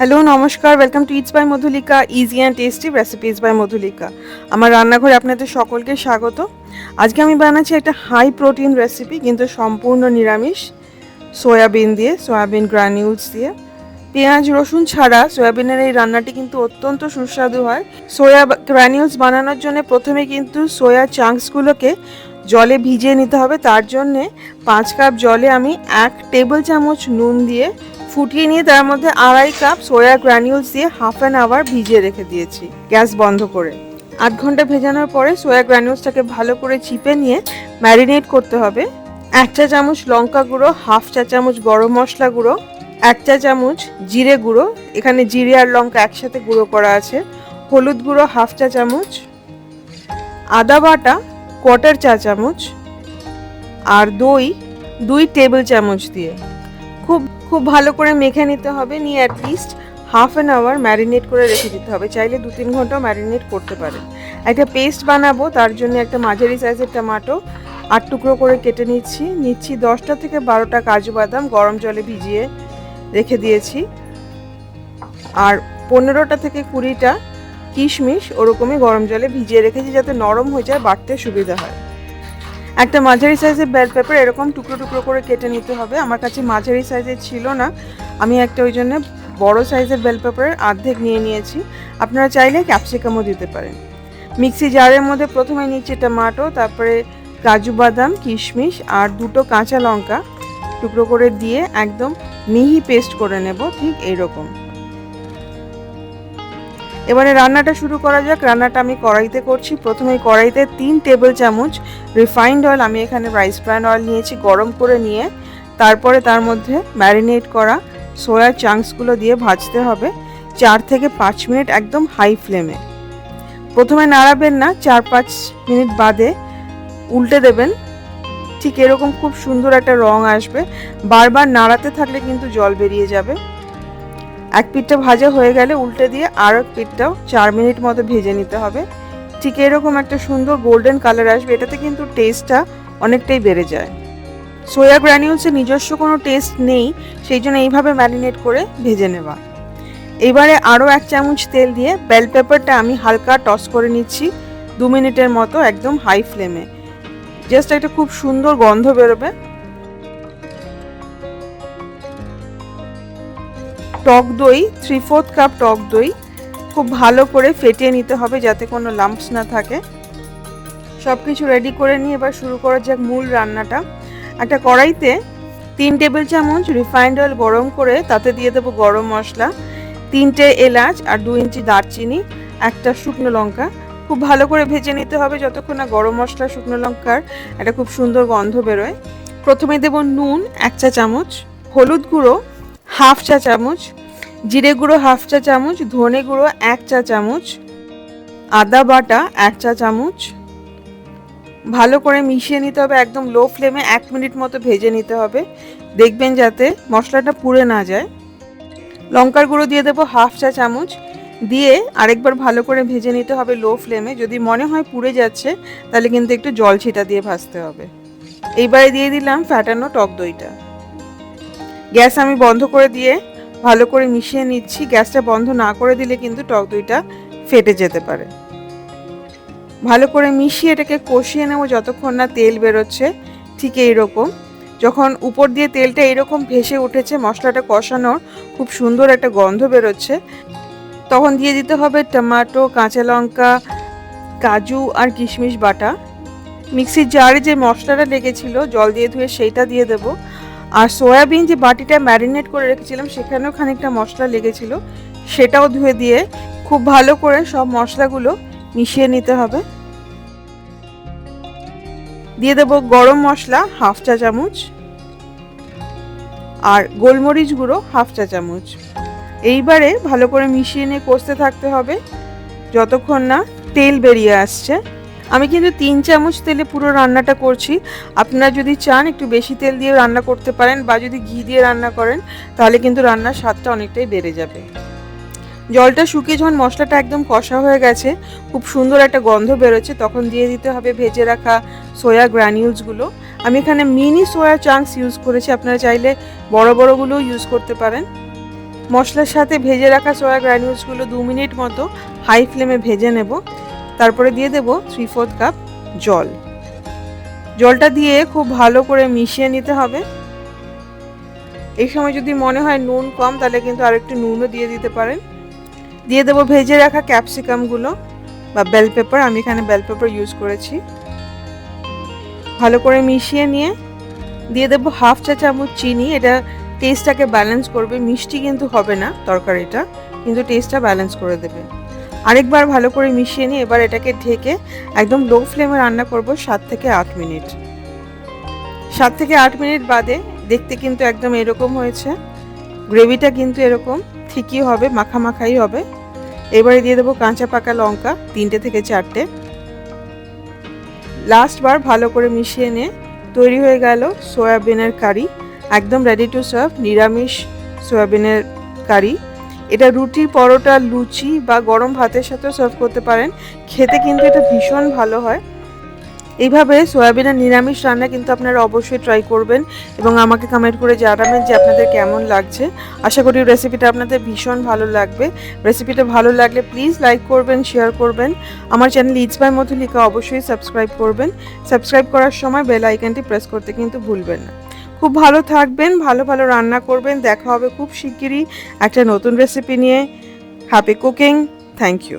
Hello নমস্কার welcome to it's by Madhulika easy and tasty recipes by Madhulika আমার রান্নাঘরে আপনাদের সকলকে স্বাগত। আজকে আমি বানাচ্ছি একটা হাই প্রোটিন রেসিপি কিন্তু সম্পূর্ণ নিরামিষ। সয়াবিন দিয়ে, সয়াবিন গ্রানিউলস দিয়ে। পেঁয়াজ, রসুন ছাড়া সয়াবিনের এই রান্নাটি কিন্তু অত্যন্ত সুস্বাদু হয়। সোয়া গ্রানিউলস বানানোর জন্য প্রথমে কিন্তু সোয়া চাঙ্কসগুলোকে জলে ভিজিয়ে নিতে হবে। তার জন্যে পাঁচ কাপ জলে আমি এক টেবিল চামচ নুন দিয়ে ফুটিয়ে নিয়ে তার মধ্যে আড়াই কাপ সোয়া গ্রানিউলস দিয়ে হাফ অ্যান আওয়ার ভিজিয়ে রেখে দিয়েছি, গ্যাস বন্ধ করে। আধ ঘণ্টা ভেজানোর পরে সোয়া গ্রানিউলসটাকে ভালো করে চিপে নিয়ে ম্যারিনেট করতে হবে। এক চা চামচ লঙ্কা গুঁড়ো হাফ চা চামচ গরম মশলা গুঁড়ো, এক চা চামচ জিরে গুঁড়ো, এখানে জিরে আর লঙ্কা একসাথে গুঁড়ো করা আছে, হলুদ গুঁড়ো হাফ চা চামচ, আদা বাটা কোয়ার্টার চা চামচ, আর দই দুই টেবিল চামচ দিয়ে। খুব খুব ভালো করে মেখে নিতে হবে, নিয়ে at least half an hour marinate করে রেখে দিতে হবে। চাইলে দু তিন ঘন্টাও ম্যারিনেট করতে পারেন। একটা পেস্ট বানাবো, তার জন্য একটা মাঝারি সাইজের টমাটো আট টুকরো করে কেটে নিচ্ছি। নিচ্ছি দশটা থেকে বারোটা কাজু বাদাম গরম জলে ভিজিয়ে রেখে দিয়েছি। আর পনেরোটা থেকে কুড়িটা কিশমিশ ওরকমই গরম জলে ভিজিয়ে রেখেছি যাতে নরম হয়ে যায় বাটতে সুবিধা হয়। একটা মাঝারি সাইজের বেল পেপার এরকম টুকরো টুকরো করে কেটে নিতে হবে। আমার কাছে মাঝারি সাইজের ছিল না। আমি একটা ওই জন্য বড় সাইজের বেল পেপারের অর্ধেক নিয়ে নিয়েছি। আপনারা চাইলে ক্যাপসিকামও দিতে পারেন। মিক্সি জারের মধ্যে প্রথমে নিচ্ছি টমাটো তারপরে কাজু বাদাম, কিশমিশ আর দুটো কাঁচা লঙ্কা টুকরো করে দিয়ে একদম মিহি পেস্ট করে নেব, ঠিক এইরকম এবারে রান্নাটা শুরু করা যাক। রান্নাটা আমি কড়াইতে করছি। প্রথমে কড়াইতে তিন টেবিল চামচ রিফাইন্ড অয়েল আমি এখানে রাইস ব্র্যান্ড অয়েল নিয়েছি গরম করে নিয়ে। তারপরে তার মধ্যে ম্যারিনেট করা সোয়া চাংসগুলো দিয়ে ভাজতে হবে চার থেকে পাঁচ মিনিট একদম হাই ফ্লেমে প্রথমে নাড়াবেন না, চার পাঁচ মিনিট বাদে উল্টে দেবেন। ঠিক এরকম খুব সুন্দর একটা রং আসবে। বারবার নাড়াতে থাকলে কিন্তু জল বেরিয়ে যাবে। এক পিঠটা ভাজা হয়ে গেলে উল্টে দিয়ে আর এক পিঠটাও চার মিনিট মতো ভেজে নিতে হবে। ঠিক এরকম একটা সুন্দর গোল্ডেন কালার আসবে, এটাতে কিন্তু টেস্টটা অনেকটাই বেড়ে যায়। সোয়া গ্র্যানিউলসের নিজস্ব কোনো টেস্ট নেই, সেই জন্য এইভাবে ম্যারিনেট করে ভেজে নেওয়া। এবারে আরও এক চামচ তেল দিয়ে বেল পেপারটা আমি হালকা টস করে নিচ্ছি দু মিনিটের মতো একদম হাই ফ্লেমে জাস্ট একটা খুব সুন্দর গন্ধ বেরোবে। টক দই থ্রি ফোর্থ কাপ টক দই, খুব ভালো করে ফেটিয়ে নিতে হবে যাতে কোনো লাম্পস না থাকে। সব কিছু রেডি করে নিয়ে এবার শুরু করা যাক মূল রান্নাটা। একটা কড়াইতে তিন টেবিল চামচ রিফাইন্ড অয়েল গরম করে তাতে দিয়ে দেবো গরম মশলা, তিনটে এলাচ আর দু ইঞ্চি দারচিনি, একটা শুকনো লঙ্কা। খুব ভালো করে ভেজে নিতে হবে যতক্ষণ না গরম মশলা, শুকনো লঙ্কার একটা খুব সুন্দর গন্ধ বেরোয়। প্রথমে দেব নুন এক চা চামচ, হলুদ গুঁড়ো, হাফ চা চামচ জিরে গুঁড়ো হাফ চা চামচ, ধনে গুঁড়ো এক চা চামচ, আদা বাটা এক চা চামচ। ভালো করে মিশিয়ে নিতে হবে, একদম লো ফ্লেমে এক মিনিট মতো ভেজে নিতে হবে। দেখবেন যাতে মশলাটা পুড়ে না যায়। লঙ্কার গুঁড়ো দিয়ে দেবো হাফ চা চামচ। দিয়ে আরেকবার ভালো করে ভেজে নিতে হবে লো ফ্লেমে যদি মনে হয় পুড়ে যাচ্ছে, তাহলে কিন্তু একটু জল ছিটা দিয়ে ভাজতে হবে। এইবারে দিয়ে দিলাম ফ্যাটানো টক দইটা। গ্যাস আমি বন্ধ করে দিয়ে ভালো করে মিশিয়ে নিচ্ছি। গ্যাসটা বন্ধ না করে দিলে কিন্তু টক দইটা ফেটে যেতে পারে। ভালো করে মিশিয়ে এটাকে কষিয়ে নেব যতক্ষণ না তেল বেরোচ্ছে। ঠিক এইরকম। যখন উপর দিয়ে তেলটা এরকম ভেসে উঠেছে, মশলাটা কষানোর খুব সুন্দর একটা গন্ধ বেরোচ্ছে। তখন দিয়ে দিতে হবে টমাটো, কাঁচা লঙ্কা, কাজু আর কিশমিশ বাটা। মিক্সির জারে যে মশলাটা লেগেছিল, জল দিয়ে ধুয়ে সেইটা দিয়ে দেবো। আর সয়াবিন যে বাটিটা ম্যারিনেট করে রেখেছিলাম, সেখানেও খানিকটা মশলা লেগেছিল। সেটাও ধুয়ে দিয়ে খুব ভালো করে সব মশলাগুলো মিশিয়ে নিতে হবে। দিয়ে দেবো গরম মশলা হাফ চা চামচ আর গোলমরিচ গুঁড়ো হাফ চা চামচ। এইবারে ভালো করে মিশিয়ে নিয়ে কষতে থাকতে হবে, যতক্ষণ না তেল বেরিয়ে আসছে। আমি কিন্তু তিন চামচ তেলে পুরো রান্নাটা করছি। আপনারা যদি চান একটু বেশি তেল দিয়ে রান্না করতে পারেন বা যদি ঘি দিয়ে রান্না করেন, তাহলে কিন্তু রান্নার স্বাদটা অনেকটাই বেড়ে যাবে। জলটা শুকিয়ে যখন মশলাটা একদম কষা হয়ে গেছে, খুব সুন্দর একটা গন্ধ বেরোচ্ছে, তখন দিয়ে দিতে হবে ভেজে রাখা সোয়া গ্রানিউলসগুলো আমি এখানে মিনি সোয়া চাংস ইউজ করেছি, আপনারা চাইলে বড় বড়গুলোও ইউজ করতে পারেন। মশলার সাথে ভেজে রাখা সোয়া গ্রানিউলসগুলো দু মিনিট মতো হাই ফ্লেমে ভেজে নেব। তারপরে দিয়ে দেব থ্রি ফোর্থ কাপ জল। জলটা দিয়ে খুব ভালো করে মিশিয়ে নিতে হবে। এই সময় যদি মনে হয় নুন কম, তাহলে কিন্তু আর একটু নুনও দিয়ে দিতে পারেন। দিয়ে দেবো ভেজে রাখা ক্যাপসিকামগুলো বা বেল পেপার আমি এখানে বেল পেপার ইউজ করেছি। ভালো করে মিশিয়ে নিয়ে দিয়ে দেবো হাফ চা চামচ চিনি। এটা টেস্টটাকে ব্যালেন্স করবে, মিষ্টি কিন্তু হবে না তরকারিটা, কিন্তু টেস্টটা ব্যালেন্স করে দেবে। আরেকবার ভালো করে মিশিয়ে নিয়ে এবার এটাকে ঢেকে একদম লো ফ্লেমে রান্না করব সাত থেকে আট মিনিট। সাত থেকে আট মিনিট বাদে দেখতে কিন্তু একদম এরকম হয়েছে। গ্রেভিটা কিন্তু এরকম, ঠিকই হবে মাখা মাখাই হবে। এবারে দিয়ে দেবো কাঁচা পাকা লঙ্কা, তিনটে থেকে চারটে। লাস্টবার ভালো করে মিশিয়ে নিয়ে তৈরি হয়ে গেল সয়াবিনের কারি একদম রেডি টু সার্ভ নিরামিষ সয়াবিনের কারি এটা রুটি, পরোটা, লুচি বা গরম ভাতের সাথেও সার্ভ করতে পারেন। খেতে কিন্তু এটা ভীষণ ভালো হয়। এইভাবে সয়াবিনের নিরামিষ রান্না কিন্তু আপনারা অবশ্যই ট্রাই করবেন এবং আমাকে কমেন্ট করে জানাবেন যে আপনাদের কেমন লাগছে। আশা করি রেসিপিটা আপনাদের ভীষণ ভালো লাগবে। রেসিপিটা ভালো লাগলে প্লিজ লাইক করবেন শেয়ার করবেন। আমার চ্যানেল ইটস বাই মধুলিকা অবশ্যই সাবস্ক্রাইব করবেন। সাবস্ক্রাইব করার সময় বেল আইকনটি প্রেস করতে কিন্তু ভুলবেন না। খুব ভালো থাকবেন, ভালো ভালো রান্না করবেন। দেখা হবে খুব শিগগিরই একটা নতুন রেসিপি নিয়ে। Happy cooking thank you